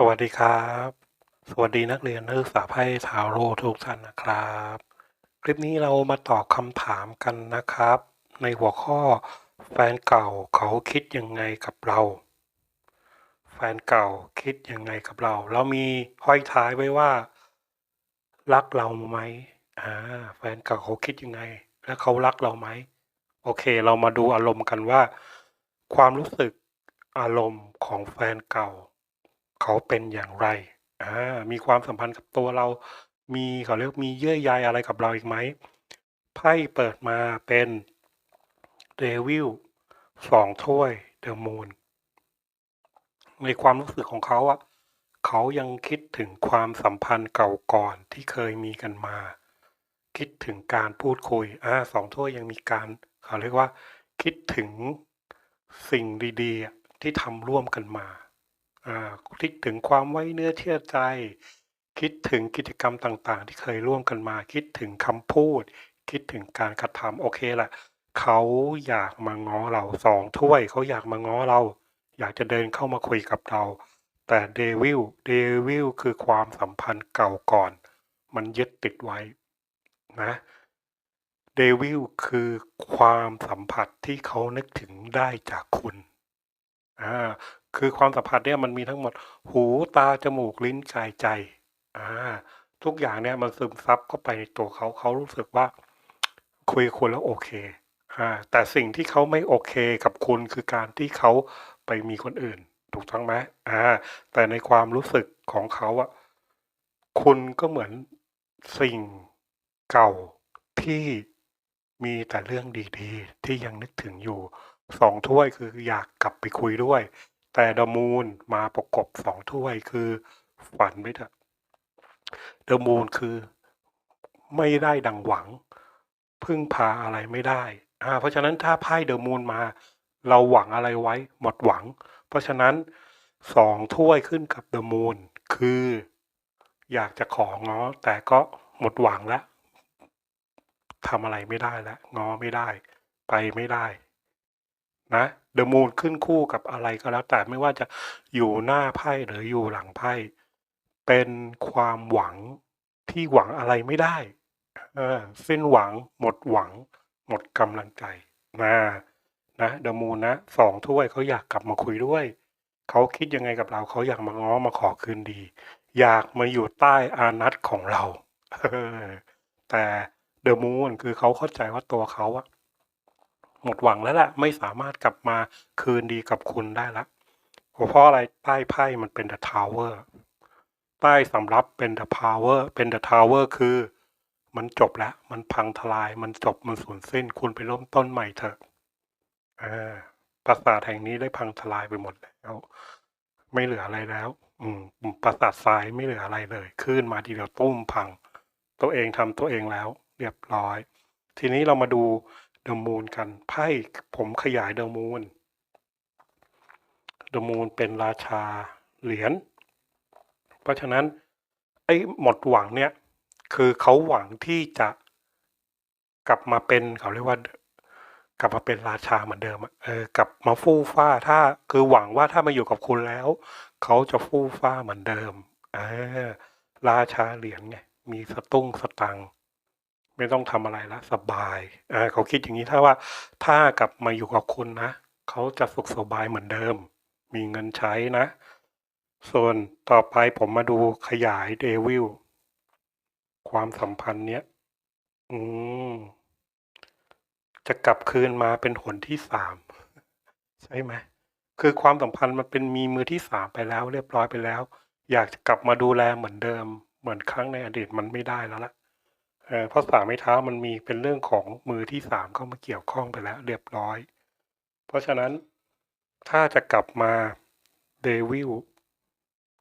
สวัสดีครับ สวัสดีนักเรียนนักศึกษาไพ่ทาโร่ทุกท่านนะครับ คลิปนี้เรามาตอบคำถามกันนะครับ ในหัวข้อแฟนเก่าเขาคิดยังไงกับเรา แฟนเก่าคิดยังไงกับเรา เรามีห้อยท้ายไว้ว่า รักเราไหมอ่าแฟนเก่าเขาคิดยังไง และเขารักเราไหมโอเค เรามาดูอารมณ์กันว่า ความรู้สึกอารมณ์ของแฟนเก่า เขาเป็นอย่างไรอ่ามีความสัมพันธ์กับตัวเรา มีเขาเรียกมีเยื่อใยอะไรกับเราอีกไหมไพ่เปิดมาเป็นเดวิลสองถ้วยเดอะมูนในความรู้สึกของเขาอะเขายังคิดถึงความสัมพันธ์เก่าก่อนที่เคยมีกันมา คิดถึงการพูดคุยอ่าสองถ้วยยังมีการเขาเรียกว่า คิดถึงสิ่งดี ๆ ที่ทำร่วมกันมา คิดถึงความไว้เนื้อเชื่อใจ คิดถึงกิจกรรมต่างๆ ที่เคยร่วมกันมา คิดถึงคำพูด คิดถึงการกระทำโอเคแหละเขาอยากมาง้อเราสองถ้วยเขาอยากมาง้อเรา อยากจะเดินเข้ามาคุยกับเรา แต่เดวิลเดวิลคือความสัมพันธ์เก่าก่อน มันยึดติดไว้นะเดวิลคือความสัมผัสที่เขานึกถึงได้จากคุณอ่า คือความสัมผัสเนี่ยมันมีทั้งหมดหูตาจมูกลิ้นกายใจอ่าทุกอย่างเนี่ยมันซึมซับเข้าไปในตัวเขาเขารู้สึกว่า คุยกับคุณแล้วโอเคอ่าแต่สิ่งที่เขาไม่โอเคกับคุณคือการที่เขาไปมีคนอื่น ถูกต้องไหมอ่า แต่ในความรู้สึกของเขาอะคุณก็เหมือนสิ่งเก่าที่มีแต่เรื่องดีๆ ที่ยังนึกถึงอยู่สองถ้วยคืออยากกลับไปคุยด้วย แต่ดมูนมาประกบสองถ้วยคือฝันไม่เถอะเดมูนคือไม่ได้ดังหวัง พึ่งพาอะไรไม่ได้อ่าเพราะฉะนั้นถ้าไพ่เดอะมูนมา เราหวังอะไรไว้ หมดหวัง เพราะฉะนั้นสองถ้วยขึ้นกับเดอะมูนคือ อยากจะของ้อ แต่ก็หมดหวังแล้วทำอะไรไม่ได้แล้วง้อไม่ได้ ไปไม่ได้ นะเดอะมูนขึ้นคู่กับอะไรก็แล้ว แต่ไม่ว่าจะอยู่หน้าไพ่หรืออยู่หลังไพ่ เป็นความหวังที่หวังอะไรไม่ได้เออสิ้นหวัง หมดหวัง หมดกำลังใจนะนะเดอะมูนนะสองถ้วยเขาอยากกลับมาคุยด้วย เขาคิดยังไงกับเราเขาอยากมาง้อมาขอคืนดี อยากมาอยู่ใต้อานัตของเราแต่เดอะมูนคือเขาเข้าใจว่าตัวเขาอะ หมดหวังแล้วแหละไม่สามารถกลับมาคืนดีกับคุณได้ละเพราะอะไรใต้ไพ่มันเป็น The Tower ใต้สำรับเป็น The Power เป็น The Tower คือ มันจบแล้ว มันพังทลาย มันจบมันสูญสิ้น คุณไปเริ่มต้นใหม่เถอะอ่าปราสาทแห่งนี้ได้พังทลายไปหมดแล้ว ไม่เหลืออะไรแล้ว อืมปราสาททรายไม่เหลืออะไรเลยขึ้นมาทีเดียวตุ้มพัง ตัวเองทำตัวเองแล้ว เรียบร้อย ทีนี้เรามาดู เดอะมูนกัน ไพ่ผมขยายเดอะมูนเดอะมูนเป็นราชาเหรียญ เพราะฉะนั้น ไอ้หมดหวังเนี่ย คือเขาหวังที่จะกลับมาเป็นเขาเรียกว่า กลับมาเป็นราชาเหมือนเดิมเออกลับมาฟู่ฟ้าถ้าคือหวังว่าถ้ามาอยู่กับคุณแล้ว เขาจะฟู่ฟ้าเหมือนเดิมเออราชาเหรียญไงมีสตุ้งสตังค ไม่ต้องทำอะไรละสบายอ่าเขาคิดอย่างนี้ถ้าว่าถ้ากลับมาอยู่กับคุณนะเขาจะสุขสบายเหมือนเดิม มีเงินใช้นะ ส่วนต่อไปผมมาดูขยายเดวิลความสัมพันธ์เนี้ยอืมจะกลับคืนมาเป็นหนที่สามใช่ไหมคือความสัมพันธ์มันเป็นมีมือที่สามไปแล้ว เรียบร้อยไปแล้ว อยากจะกลับมาดูแลเหมือนเดิม เหมือนครั้งในอดีตมันไม่ได้แล้วล่ะ เพราะสามไม้เท้ามันมีเป็นเรื่องของมือที่สามเข้ามาเกี่ยวข้องไปแล้วเรียบร้อย เพราะฉะนั้นถ้าจะกลับมาเดวิล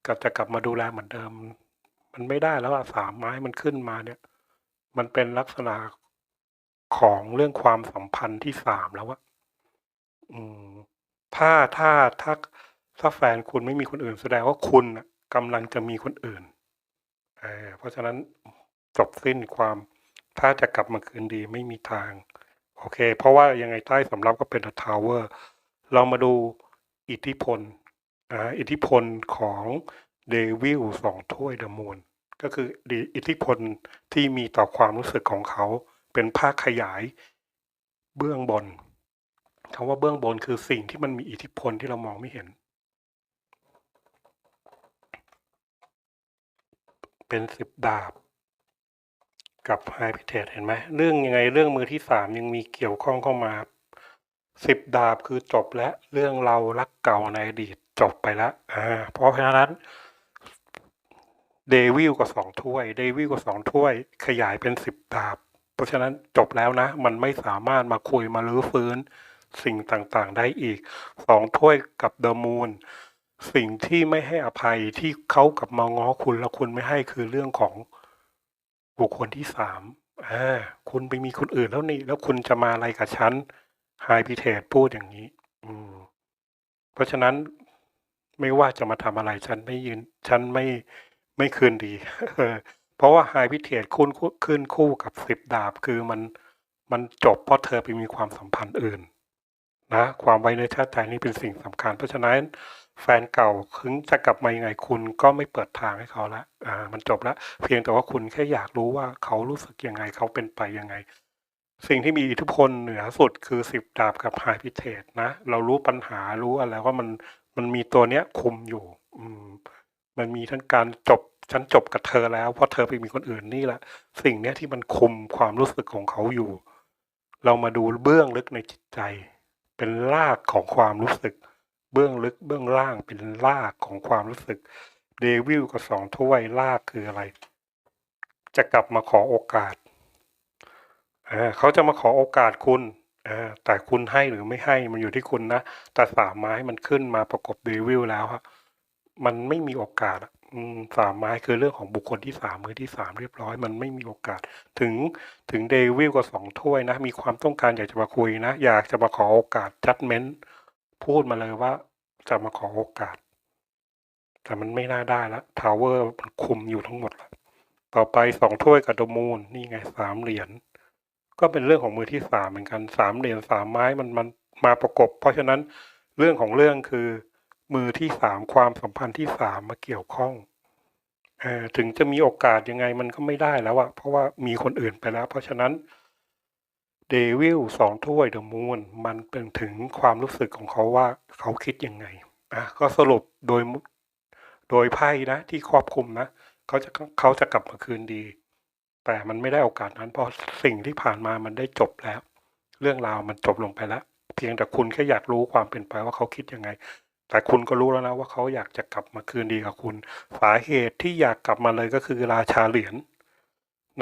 กับจะกลับมาดูแลเหมือนเดิม มันไม่ได้แล้วอะสามไม้มันขึ้นมาเนี่ย มันเป็นลักษณะของเรื่องความสัมพันธ์ที่สามแล้วอะอืม ถ้าถ้าถ้าถ้าแฟนคุณไม่มีคนอื่นแสดงว่าคุณกำลังจะมีคนอื่นเเพราะฉะนั้น จบสิ้นความ ถ้าจะกลับมาคืนดีไม่มีทาง โอเค เพราะว่ายังไงใต้สำรับก็เป็นทาวเวอร์เรามาดูอิทธิพลอ่าอิทธิพลของเดวิลสองถ้วยเดอะมูนก็คืออิทธิพลที่มีต่อความรู้สึกของเขา เป็นภาคขยายเบื้องบนคำว่าเบื้องบนคือสิ่งที่มันมีอิทธิพลที่เรามองไม่เห็น เป็นสิบดาบ กับไฮพิเทสเห็นไหมเรื่องยังไงเรื่องมือที่สามยังมีเกี่ยวข้องเข้ามาสิบดาบคือจบแล้วเรื่องเรารักเก่าในอดีตจบไปแล้วอ่าเพราะฉะนั้นเดวิลกับสองถ้วยเดวิลกับสองถ้วย ขยายเป็นสิบดาบ เพราะฉะนั้นจบแล้วนะ มันไม่สามารถมาคุยมาลื้อฟื้นสิ่งต่างๆ ได้อีกสองถ้วยกับเดอะมูนสิ่งที่ไม่ให้อภัยที่เขากลับมาง้อคุณแล้วคุณไม่ให้คือเรื่องของ บุคคลที่สามอ่าคุณไปมีคนอื่นแล้วนี่ แล้วคุณจะมาอะไรกับฉันไฮพิเทสพูดอย่างนี้ อืม เพราะฉะนั้นไม่ว่าจะมาทำอะไร ฉันไม่ยืน ฉันไม่ไม่คืนดี เพราะว่าไฮพิเทสคุณขึ้นคู่กับสิบดาบคือมันมันจบเพราะเธอไปมีความสัมพันธ์อื่น นะ ความไว้ในชาติใจนี่เป็นสิ่งสำคัญ เพราะฉะนั้น แฟนเก่าถึงจะกลับมายังไงคุณก็ไม่เปิดทางให้เขาละอ่ามันจบล้วเพียงแต่ว่าคุณแค่อยากรู้ว่าเขารู้สึกยังไงเขาเป็นไปยังไง สิ่งที่มีอิทธิพลเหนือสุดคือสิบดาบกับไฮพิเทสนะเรารู้ปัญหารู้อะไรว่ามันมันมีตัวเนี้ยคุมอยู่ อืม มันมีทั้งการจบฉันจบกับเธอแล้วเพราะเธอไปมีคนอื่นนี่แหละ สิ่งเนี้ยที่มันคุมความรู้สึกของเขาอยู่ เรามาดูเบื้องลึกในจิตใจ เป็นรากของความรู้สึก เบื้องลึกเบื้องล่างเป็นรากของความรู้สึกเดวิลกับสองถ้วยรากคืออะไร จะกลับมาขอโอกาสเขาจะมาขอโอกาสคุณแต่คุณให้หรือไม่ให้มันอยู่ที่คุณนะ แต่สามไม้มันขึ้นมาประกบเดวิลแล้วครับมันไม่มีโอกาสสามไม้คือเรื่องของบุคคลที่สามมือที่สามเรียบร้อย มันไม่มีโอกาส ถึงถึงเดวิลกับสองถ้วยนะ มีความต้องการอยากจะมาคุยนะ อยากจะมาขอโอกาสจัดเมนต์ พูดมาเลยว่าจะมาขอโอกาส แต่มันไม่น่าได้ละทาวเวอร์มันคุมอยู่ทั้งหมดแล้วต่อไปสองถ้วยกับโดมูนนี่ไงสามเหรียญก็เป็นเรื่องของมือที่สามเหมือนกันสามเหรียญสามไม้มันมันมาประกบ เพราะฉะนั้นเรื่องของเรื่องคือมือที่สามความสัมพันธ์ที่สามมาเกี่ยวข้องอถึงจะมีโอกาสยังไงมันก็ไม่ได้แล้วอะเพราะว่ามีคนอื่นไปแล้ว เพราะฉะนั้น เดวิลสองถ้วยเดอะมูนมันเป็นถึงความรู้สึกของเขาว่าเขาคิดยังไงอะก็สรุปโดยโดยไพ่นะที่ครอบคลุมนะเขาจะเขาจะกลับมาคืนดี แต่มันไม่ได้โอกาสนั้นเพราะสิ่งที่ผ่านมามันได้จบแล้ว เรื่องราวมันจบลงไปแล้ว เพียงแต่คุณแค่อยากรู้ความเป็นไปว่าเขาคิดยังไง แต่คุณก็รู้แล้วนะว่าเขาอยากจะกลับมาคืนดีกับคุณ สาเหตุที่อยากกลับมาเลยก็คือราชาเหรียญ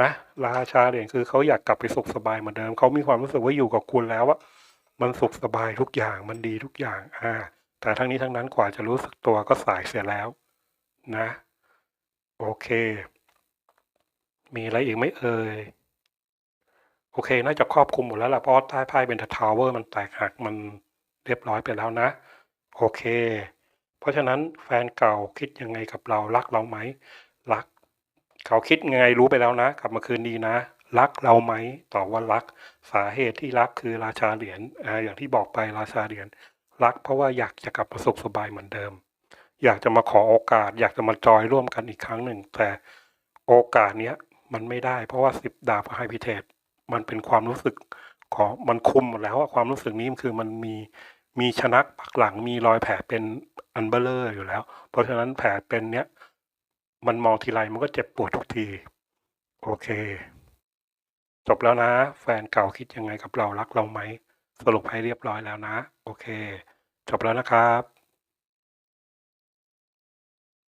นะราชาเหรียคือเขาอยากกลับไปสุขสบายเหมือนเดิมเขามีความรู้สึกว่าอยู่กับคุณแล้วว่ามันสุขสบายทุกอย่างมันดีทุกอย่างอ่าแต่ทั้งนี้ทั้งนั้นกว่าจะรู้สึกตัวก็สายเสียแล้ว นะ โอเค มีอะไรอีกไหมเอ่ยโอเค น่าจะครอบคลุมหมดแล้วล่ะเพราะใต้ไพ่เป็นทาวเวอร์มันแตกหักมันเรียบร้อยไปแล้วนะ โอเค เพราะฉะนั้นแฟนเก่าคิดยังไงกับเรารักเราไหมรัก เขาคิดยังไงรู้ไปแล้วนะ กลับมาคืนดีนะ รักเราไหมตอบว่ารัก สาเหตุที่รักคือราชาเหรียญออย่างที่บอกไปราชาเหรียญรักเพราะว่าอยากจะกลับมาสุขสบายเหมือนเดิม อยากจะมาขอโอกาส อยากจะมาจอยร่วมกันอีกครั้งหนึ่ง แต่โอกาสเนี้ยมันไม่ได้เพราะว่าสิบดาบไฮพิเทสมันเป็นความรู้สึกของมันคุมหมดแล้วว่าความรู้สึกนี้คือมันมีมีชนักปักหลังมีรอยแผลเป็นอันเบลเลอร์อยู่แล้ว เพราะฉะนั้นแผลเป็นเนี้ย มันมองทีไรมันก็เจ็บปวดทุกที โอเค จบแล้วนะ แฟนเก่าคิดยังไงกับเรารักเราไหม สรุปให้เรียบร้อยแล้วนะ โอเค จบแล้วนะครับ